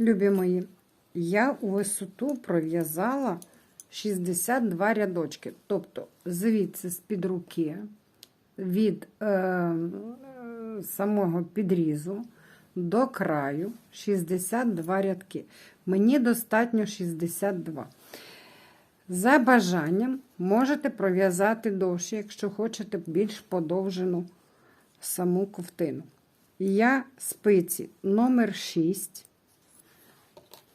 Любі мої, я у висоту пров'язала 62 рядочки. Тобто, звідси з-під руки, від е, самого підрізу до краю 62 рядки. Мені достатньо 62. За бажанням можете пров'язати довше, якщо хочете більш подовжену саму ковтину. Я спиці номер 6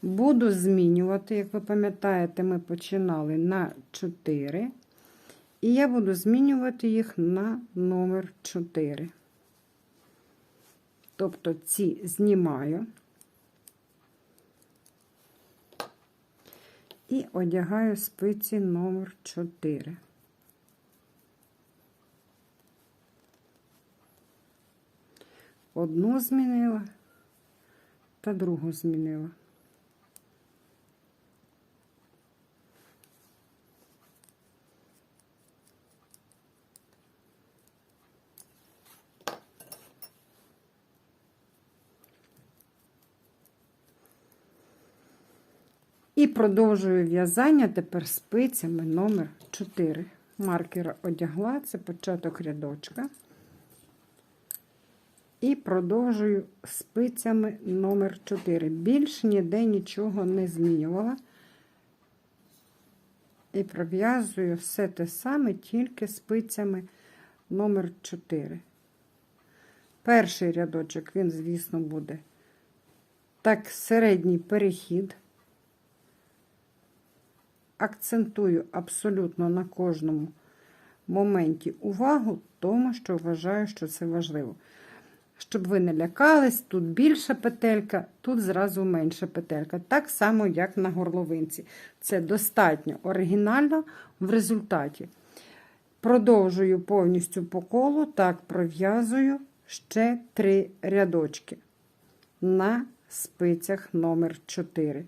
буду змінювати, як ви пам'ятаєте, ми починали на 4. І я буду змінювати їх на номер 4. Тобто ці знімаю і одягаю спиці номер 4. Одну змінила та другу змінила. І продовжую в'язання тепер спицями номер 4. Маркера одягла, це початок рядочка. І продовжую спицями номер 4. Більш ніде нічого не змінювала. І пров'язую все те саме, тільки спицями номер 4. Перший рядочок, він, звісно, буде так, середній перехід. Акцентую абсолютно на кожному моменті увагу, тому що вважаю, що це важливо. Щоб ви не лякались, тут більша петелька, тут зразу менша петелька. Так само, як на горловинці. Це достатньо оригінально в результаті. Продовжую повністю по колу, так пров'язую ще три рядочки на спицях номер 4.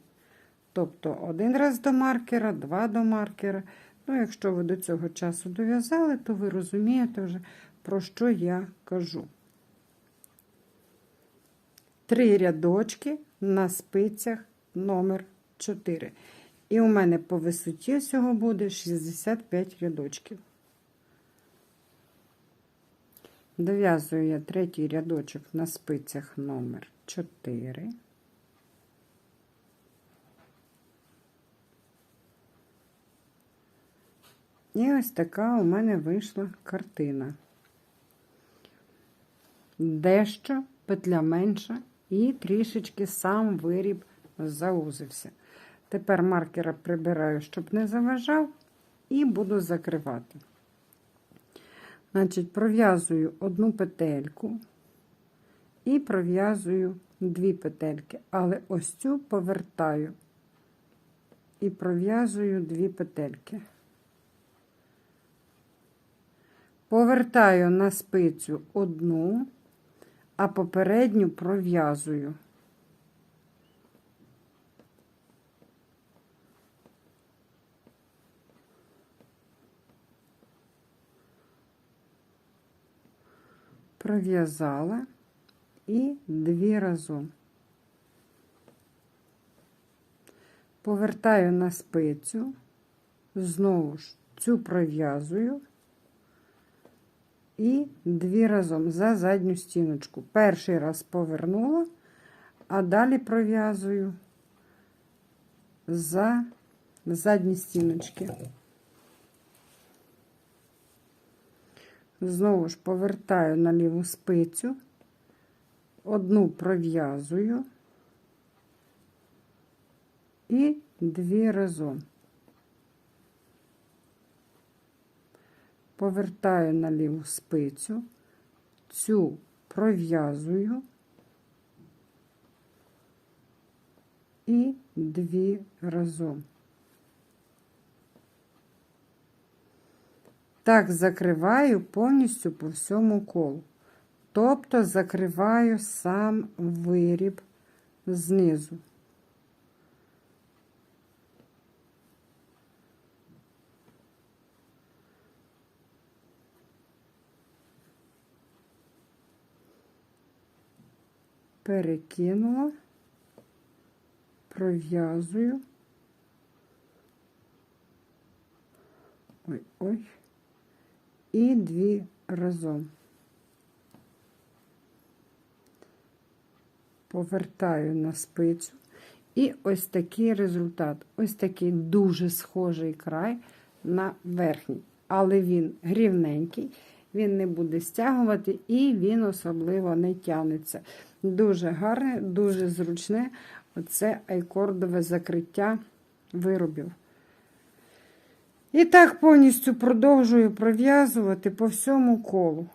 Тобто один раз до маркера, два до маркера. Ну, якщо ви до цього часу дов'язали, то ви розумієте вже, про що я кажу. Три рядочки на спицях номер 4. І у мене по висоті всього буде 65 рядочків. Дов'язую я третій рядочок на спицях номер 4. І ось така у мене вийшла картина. Дещо петля менша, і трішечки сам виріб заузився. Тепер маркера прибираю, щоб не заважав, і буду закривати. Значить, пров'язую одну петельку і пров'язую дві петельки, але ось цю повертаю і пров'язую дві петельки. Повертаю на спицю одну, а попередню пров'язую. Пров'язала і дві разом. Повертаю на спицю, знову ж цю пров'язую і дві разом за задню стіночку. Перший раз повернула, а далі пров'язую за задні стіночки. Знову ж повертаю на ліву спицю, одну пров'язую і дві разом. Повертаю на ліву спицю, цю пров'язую і дві разом. Так, закриваю повністю по всьому колу. Тобто закриваю сам виріб знизу. Перекинула пров'язую. Ой, ой. І дві разом. Повертаю на спицю. І ось такий результат. Ось такий дуже схожий край на верхній. Але він рівненький, він не буде стягувати і він особливо не тягнеться. Дуже гарне, дуже зручне оце айкордове закриття виробів. І так повністю продовжую пров'язувати по всьому колу.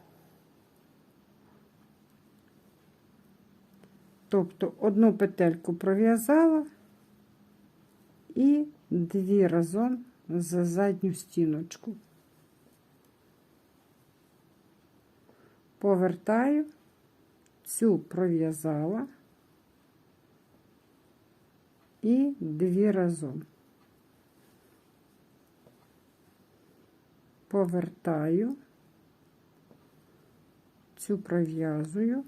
Тобто одну петельку пров'язала і дві разом за задню стіночку. Повертаю, цю пров'язала і дві разом. Повертаю, цю пров'язую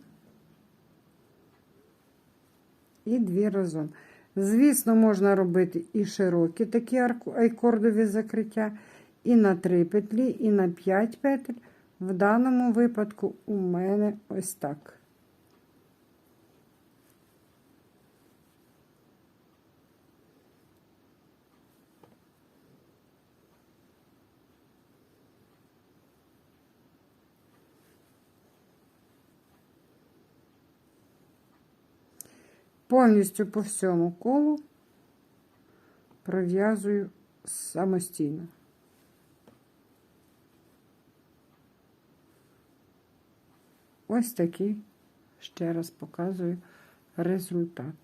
і дві разом. Звісно, можна робити і широкі такі айкордові закриття, і на 3 петлі, і на 5 петель. В даному випадку у мене ось так. Повністю по всьому колу пров'язую самостійно. Ось такий, ще раз показую результат.